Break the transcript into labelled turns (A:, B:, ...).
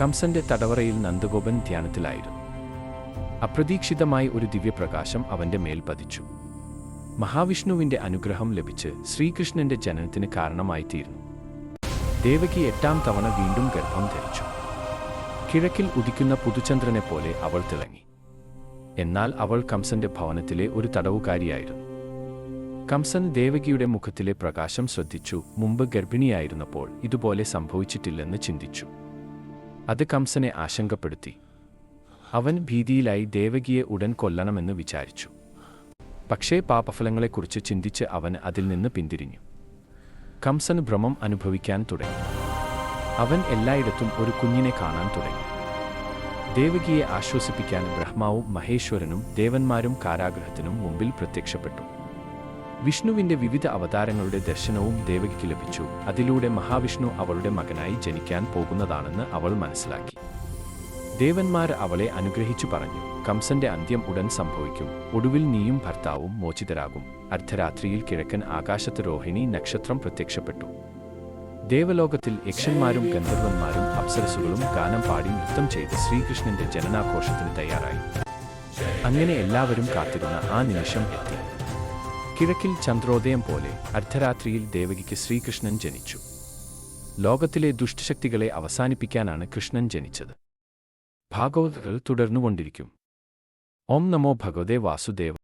A: കംസന്റെ തടവറയിൽ നന്ദഗോപൻ ധ്യാനത്തിലായിരുന്നു. അപ്രതീക്ഷിതമായി ഒരു ദിവ്യപ്രകാശം അവന്റെ മേൽ പതിച്ചു. മഹാവിഷ്ണുവിന്റെ അനുഗ്രഹം ലഭിച്ച് ശ്രീകൃഷ്ണന്റെ ജനനത്തിന് കാരണമായിത്തീർന്നു ദേവകി എട്ടാം തവണ വീണ്ടും ഗർഭം ധരിച്ചു. കിഴക്കിൽ ഉദിക്കുന്ന പുതുചന്ദ്രനെ പോലെ അവൾ തിളങ്ങി. എന്നാൽ അവൾ കംസന്റെ ഭവനത്തിലെ ഒരു തടവുകാരിയായിരുന്നു. കംസൻ ദേവകിയുടെ മുഖത്തിലെ പ്രകാശം ശ്രദ്ധിച്ചു മുമ്പ് ഗർഭിണിയായിരുന്നപ്പോൾ ഇതുപോലെ സംഭവിച്ചിട്ടില്ലെന്ന് ചിന്തിച്ചു. അത് കംസനെ ആശങ്കപ്പെടുത്തി. അവൻ ഭീതിയിലായി ദേവകിയെ ഉടൻ കൊല്ലണമെന്ന് വിചാരിച്ചു. പക്ഷേ പാപഫലങ്ങളെക്കുറിച്ച് ചിന്തിച്ച് അവൻ അതിൽ നിന്ന് പിന്തിരിഞ്ഞു. കംസൻ ഭ്രമം അനുഭവിക്കാൻ തുടങ്ങി. അവൻ എല്ലായിടത്തും ഒരു കുഞ്ഞിനെ കാണാൻ തുടങ്ങി. ദേവകിയെ ആശ്വസിപ്പിക്കാൻ ബ്രഹ്മാവും മഹേശ്വരനും ദേവന്മാരും കാരാഗ്രഹത്തിനും മുമ്പിൽ പ്രത്യക്ഷപ്പെട്ടു. വിഷ്ണുവിന്റെ വിവിധ അവതാരങ്ങളുടെ ദർശനവും ദേവകിക്ക് ലഭിച്ചു. അതിലൂടെ മഹാവിഷ്ണു അവളുടെ മകനായി ജനിക്കാൻ പോകുന്നതാണെന്ന് അവൾ മനസ്സിലാക്കി. ദേവന്മാർ അവളെ അനുഗ്രഹിച്ചു പറഞ്ഞു. കംസന്റെ അന്ത്യം ഉടൻ സംഭവിക്കും. ഒടുവിൽ നീയും ഭർത്താവും മോചിതരാകും. അർദ്ധരാത്രിയിൽ കിഴക്കൻ ആകാശത്ത് രോഹിണി നക്ഷത്രം പ്രത്യക്ഷപ്പെട്ടു. ദേവലോകത്തിൽ യക്ഷന്മാരും ഗന്ധർവന്മാരും അപ്സരസുകളും ഗാനം പാടി നൃത്തം ചെയ്ത് ശ്രീകൃഷ്ണന്റെ ജനനാഘോഷത്തിന് തയ്യാറായി. അങ്ങനെ എല്ലാവരും കാത്തിരുന്ന ആ നിമിഷം എത്തി. കിഴക്കിൽ ചന്ദ്രോദയം പോലെ അർദ്ധരാത്രിയിൽ ദേവകിക്ക് ശ്രീകൃഷ്ണൻ ജനിച്ചു. ലോകത്തിലെ ദുഷ്ടശക്തികളെ അവസാനിപ്പിക്കാനാണ് കൃഷ്ണൻ ജനിച്ചത്. ഭാഗവതകൾ തുടർന്നുകൊണ്ടിരിക്കും. ഓം നമോ ഭഗവതേ വാസുദേവ